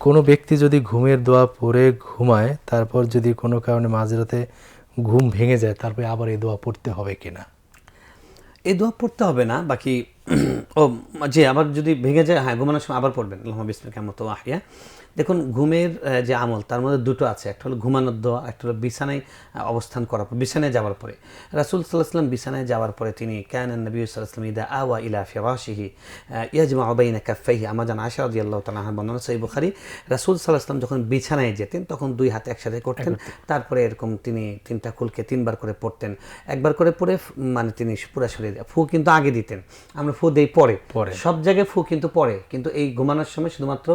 কোনো ব্যক্তি যদি ঘুমের দোয়া পরে ঘুমায়, তারপর যদি কোনো কারণে মাঝরাতে ঘুম ভেঙে যায়, তারপরে আবার এই দোয়া পড়তে হবে কিনা? এই দোয়া পড়তে হবে না, বাকি ও যে আবার যদি ভেঙে যায় হ্যাঁ ঘুমানোর সময় আবার পড়বেন। আল্লাহ বিসমিল কেমত আহিয়া দেখুন ঘুমের যে আমল তার মধ্যে দুটো আছে। একটা হলো ঘুমানোর দোয়া একটা হলো বিছানায় অবস্থান করার পর বিছানায় যাওয়ার পরে। রাসুল সাল্লাহাম বিছানায় যাওয়ার পরে তিনি ক্যান নবী সাল্লাহাম ইদা আওয়া ইলা ফিরাশিহি ইয়াজমা আবাইনা কাফাইহি আমাজান আশা রাজি আল্লাহ তালাহ বর্ণনা সই বুখারি। রাসুল সাল্লাহাম যখন বিছানায় যেতেন তখন দুই হাতে একসাথে করতেন। তারপরে এরকম তিনি তিনটা কুলকে তিনবার করে পড়তেন। একবার করে পড়ে মানে তিনি পুরা শরীরে ফু কিন্তু আগে দিতেন। আমরা ফু দেই পরে পরে। সব জায়গায় ফু কিন্তু পরে কিন্তু এই ঘুমানোর সময় শুধুমাত্র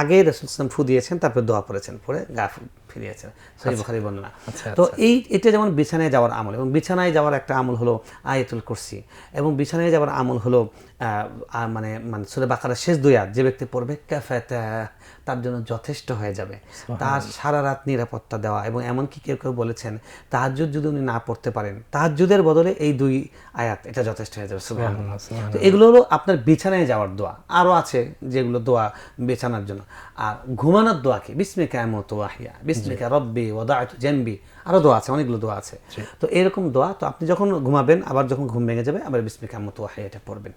আগে রসুল ইসলাম ফু দিয়েছেন তারপর দোয়া পড়েছেন পরে গা ফিরিয়েছেন। সহি বুখারি বর্ণনা। আচ্ছা, তো এই এটা যেমন বিছানায় যাওয়ার আমল এবং বিছানায় যাওয়ার একটা আমল হলো আয়াতুল কুরসি এবং বিছানায় যাওয়ার আমল হলো মানে মানে সুরে বাকারার শেষ দুই আয়াত যে ব্যক্তি পড়বে ক্যাফেত তার জন্য যথেষ্ট হয়ে যাবে। তার সারা রাত নিরাপত্তা দেওয়া এবং এমনকি কেউ কেউ বলেছেন তাহাজ্জুদ যদি উনি না পড়তে পারেন তাহাজ্জুদের বদলে এই দুই আয়াত এটা যথেষ্ট হয়ে যাবে সুবহানাল্লাহ। তো এগুলো হলো আপনার বিছানায় যাওয়ার দোয়া। আরও আছে যেগুলো দোয়া বিছানার জন্য। আর ঘুমানোর দোয়া কি? বিস্মিকা এমত ওয়াহিয়া। বিস্মিকা রব্বি ওদায়ত জেনবি আরও দোয়া আছে অনেকগুলো দোয়া আছে। তো এরকম দোয়া তো আপনি যখন ঘুমাবেন আবার যখন ঘুম ভেঙে যাবে আবার বিস্মিকা মতো এটা পড়বেন।